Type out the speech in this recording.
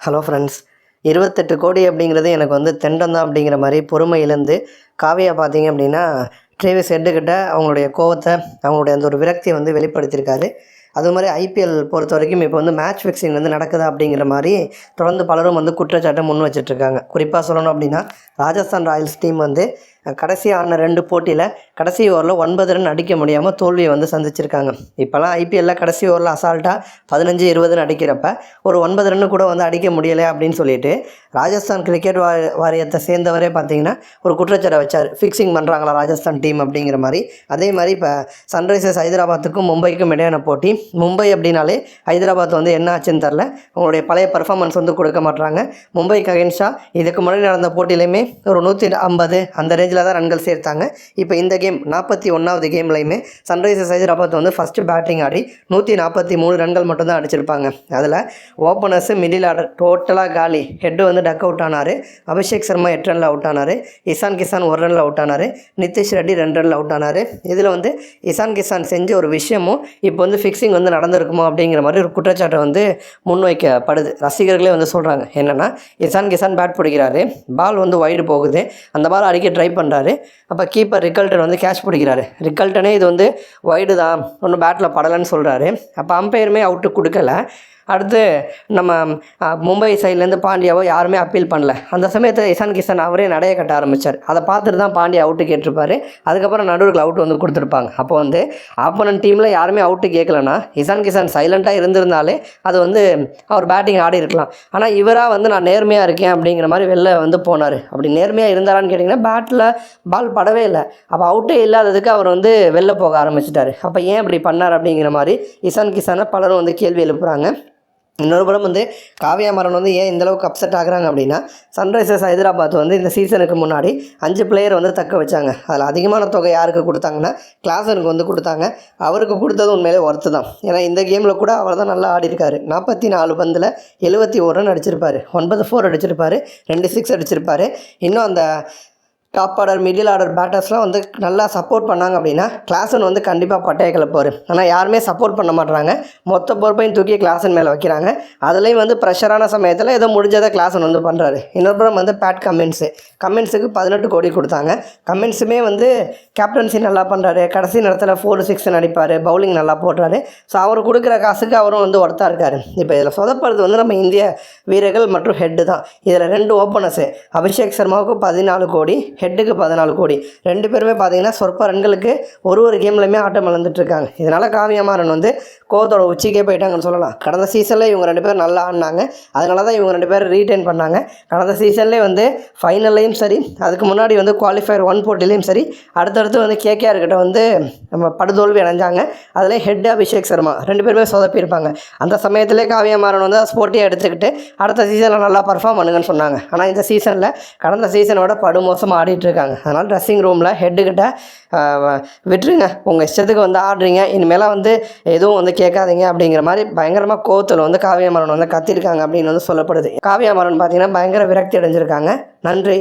Hello friends இருபத்தெட்டு கோடி அப்படிங்கிறது எனக்கு வந்து தெண்டம் தான் அப்படிங்கிற மாதிரி பொறுமை இழந்து காவியா பார்த்தீங்க அப்படின்னா ட்ரேவிஸ் ஹெட்டுக்கிட்ட அவங்களுடைய கோவத்தை அவங்களுடைய அந்த ஒரு விரக்தியை வந்து வெளிப்படுத்தியிருக்காரு. அது மாதிரி ஐபிஎல் பொறுத்த வரைக்கும் இப்போ வந்து மேட்ச் ஃபிக்ஸிங் வந்து நடக்குதா அப்படிங்கிற மாதிரி தொடர்ந்து பலரும் வந்து குற்றச்சாட்டை முன் வச்சிட்ருக்காங்க. குறிப்பாக சொல்லணும் அப்படின்னா ராஜஸ்தான் ராயல்ஸ் டீம் வந்து கடைசி ஆன ரெண்டு போட்டியில் கடைசி ஓவரில் ஒன்பது ரன் அடிக்க முடியாமல் தோல்வியை வந்து சந்திச்சிருக்காங்க. இப்போல்லாம் ஐபிஎல்லில் கடைசி ஓவரில் அசால்ட்டாக பதினஞ்சு இருபதுன்னு அடிக்கிறப்ப ஒரு ஒன்பது ரன்னு கூட வந்து அடிக்க முடியலை அப்படின்னு சொல்லிட்டு ராஜஸ்தான் கிரிக்கெட் வா வாரியத்தை சேர்ந்தவரே பார்த்தீங்கன்னா ஒரு குற்றச்சாட்டை வச்சார். ஃபிக்ஸிங் பண்ணுறாங்களா ராஜஸ்தான் டீம் அப்படிங்கிற மாதிரி. அதே மாதிரி இப்போ சன்ரைசர்ஸ் ஹைதராபாத்துக்கும் மும்பைக்கும் இடையான போட்டி. மும்பை அப்படின்னாலே ஹைதராபாத் வந்து என்ன ஆச்சுன்னு தெரில அவங்களுடைய பழைய பர்ஃபார்மன்ஸ் வந்து கொடுக்க மாட்றாங்க. மும்பைக்கு அகேன்ஸ்டாக இதுக்கு முன்னாடி நடந்த போட்டியிலையுமே ஒரு நூற்றி ஐம்பது அந்த ரேஞ்சில் தான் ரன்கள் சேர்த்தாங்க. இப்போ இந்த கேம் நாற்பத்தி ஒன்றாவது கேம்லையுமே சன்ரைசர்ஸ் ஹைதராபாத் வந்து ஃபஸ்ட்டு பேட்டிங் ஆடி நூற்றி நாற்பத்தி மூணு ரன்கள் மட்டும்தான் அடிச்சிருப்பாங்க. அதில் ஓப்பனர்ஸு மிடில் ஆர்டர் டோட்டலாக காலி. ஹெட்டு வந்து டக் அவுட் ஆனார். அபிஷேக் சர்மா எட்டு ரனில் அவுட் ஆனார். இசான் கிசான் ஒரு ரனில் அவுட் ஆனார். நிதிஷ் ரெட்டி ரெண்டு ரனில் அவுட் ஆனார். இதில் வந்து இசான் கிசான் செஞ்ச ஒரு விஷயமும் இப்போ வந்து ஃபிக்ஸிங் வந்து நடந்திருக்குமோ அப்படிங்கிற மாதிரி ஒரு குற்றச்சாட்டை வந்து முன்வைக்கப்படுது. ரசிகர்களே வந்து சொல்கிறாங்க என்னென்னா இசான் கிசான் பேட் பிடிக்கிறாரு. பால் வந்து ஒயிடு போகுது. அந்த பால் அடிக்க ட்ரை பண்ணுறாரு அப்போ கீப்பர் ரிக்கல்டன் வந்து கேட்ச் பிடிக்கிறாரு. ரிக்கல்டனே இது வந்து ஒய்டு தான். ஒன்றும் பேட்டில் படலைன்னு சொல்கிறாரு அப்போ அம்பையருமே அவுட்டு கொடுக்கல. அடுத்து நம்ம மும்பை சைட்லேருந்து பாண்டியாவோ யாருமே அப்பீல் பண்ணல. அந்த சமயத்தில் இசான் கிஷன் அவரே நடைய கட்ட ஆரம்பித்தார் அதை பார்த்துட்டு தான் பாண்டியா அவுட்டு கேட்டிருப்பாரு. அதுக்கப்புறம் நடுவர்கள் அவுட் வந்து கொடுத்துருப்பாங்க. அப்போ வந்து ஆப்போனன்ட் டீமில் யாருமே அவுட்டு கேட்கலன்னா இசான் கிஷன் சைலண்ட்டாக இருந்திருந்தாலே அது வந்து அவர் பேட்டிங் ஆடி இருக்கலாம். ஆனால் இவராக வந்து நான் நேர்மையாக இருக்கேன் அப்படிங்கிற மாதிரி வெளில வந்து போனார். அப்படி நேர்மையாக இருந்தாரான்னு கேட்டிங்கன்னா பேட்டில் பால் படவே இல்லை. அப்போ அவுட்டே இல்லாததுக்கு அவர் வந்து வெளில போக ஆரம்பிச்சிட்டாரு. அப்போ ஏன் இப்படி பண்ணார் அப்படிங்கிற மாதிரி இசான் கிஷானை பலரும் வந்து கேள்வி எழுப்புறாங்க. இன்னொரு படம் வந்து காவியா மரன் வந்து ஏன் இந்த அளவுக்கு அப்செட் ஆகுறாங்க அப்படின்னா சன்ரைசர்ஸ் ஹைதராபாத் வந்து இந்த சீசனுக்கு முன்னாடி அஞ்சு பிளேயர் வந்து தக்க வச்சாங்க. அதில் அதிகமான தொகை யாருக்கு கொடுத்தாங்கன்னா கிளாசனுக்கு வந்து கொடுத்தாங்க. அவருக்கு கொடுத்தது உண்மையிலே ஒர்த்து தான். ஏன்னா இந்த கேமில் கூட அவர் தான் நல்லா ஆடிருக்காரு. நாற்பத்தி நாலு பந்தில் எழுபத்தி ஒரு ரன் அடிச்சிருப்பார். ஒன்பது ஃபோர் அடிச்சிருப்பாரு. ரெண்டு சிக்ஸ் அடிச்சிருப்பார். இன்னும் அந்த டாப் ஆர்டர் மிடில் ஆர்டர் பேட்டர்ஸ்லாம் வந்து நல்லா சப்போர்ட் பண்ணாங்க அப்படின்னா கிளாஸன் வந்து கண்டிப்பாக பட்டையை கிளப்பார் ஆனால் யாருமே சப்போர்ட் பண்ண மாட்றாங்க. மொத்த பொறுப்பையும் தூக்கி கிளாஸன் மேலே வைக்கிறாங்க. அதுலேயும் வந்து ப்ரெஷரான சமயத்தில் ஏதோ முடிஞ்சதை கிளாஸன் வந்து பண்ணுறாரு இன்னொருபுறம் வந்து பேட் கமெண்ட்ஸு கமெண்ட்ஸுக்கு பதினெட்டு கோடி கொடுத்தாங்க. கமெண்ட்ஸுமே வந்து கேப்டன்சி நல்லா பண்ணுறாரு கடைசி நேரத்தில் ஃபோர் சிக்ஸ் அடிப்பார் பவுலிங் நல்லா போடுறாரு. ஸோ அவர் கொடுக்குற காசுக்கு அவரும் வந்து ஒருத்தா இருக்கார். இப்போ இதில் சொதப்படுறது வந்து நம்ம இந்திய வீரர்கள் மற்றும் ஹெட்டு தான். இதில் ரெண்டு ஓப்பனர்ஸு அபிஷேக் சர்மாவுக்கு பதினாலு கோடி ஹெட்டுக்கு பதினாலு கோடி. ரெண்டு பேருமே பார்த்தீங்கன்னா சொற்ப ரன்களுக்கு ஒரு ஒரு கேம்லையுமே ஆட்டம் இழந்துட்டு இருக்காங்க இதனால் காவியமாறன் வந்து கோவத்தோட உச்சிக்கே போயிட்டாங்கன்னு சொல்லலாம். கடந்த சீசனில் இவங்க ரெண்டு பேரும் நல்லா ஆடினாங்க. அதனால தான் இவங்க ரெண்டு பேரும் ரீட்டைன் பண்ணாங்க. கடந்த சீசன்லேயே வந்து ஃபைனல்லையும் சரி அதுக்கு முன்னாடி வந்து குவாலிஃபயர் ஒன் போட்டிலையும் சரி அடுத்தடுத்து வந்து கேகேஆர் கிட்ட வந்து நம்ம படுதோல்வி அடைஞ்சாங்க. அதில் ஹெட் அபிஷேக் சர்மா ரெண்டு பேருமே சொதப்பியிருப்பாங்க. அந்த சமயத்திலே காவியமாறன் வந்து ஸ்போர்ட்டியாக எடுத்துக்கிட்டு அடுத்த சீசனில் நல்லா பர்ஃபார்ம் பண்ணுங்கன்னு சொன்னாங்க. ஆனால் இந்த சீசனில் கடந்த சீசனோட படுமோசமாக ஆடி இருக்காங்க அதனால் ட்ரெஸ்ஸிங் ரூமில் ஹெட்டுக்கிட்ட விட்டுருங்க. உங்கள் இஷ்டத்துக்கு வந்து ஆடுறீங்க. இனிமேலாம் வந்து எதுவும் வந்து கேட்காதீங்க அப்படிங்கிற மாதிரி பயங்கரமாக கோவத்தில் வந்து காவியமாறன் வந்து கத்திருக்காங்க அப்படின்னு வந்து சொல்லப்படுது. காவியமாறன் பார்த்தீங்கன்னா பயங்கர விரக்தி அடைஞ்சிருக்காங்க. நன்றி.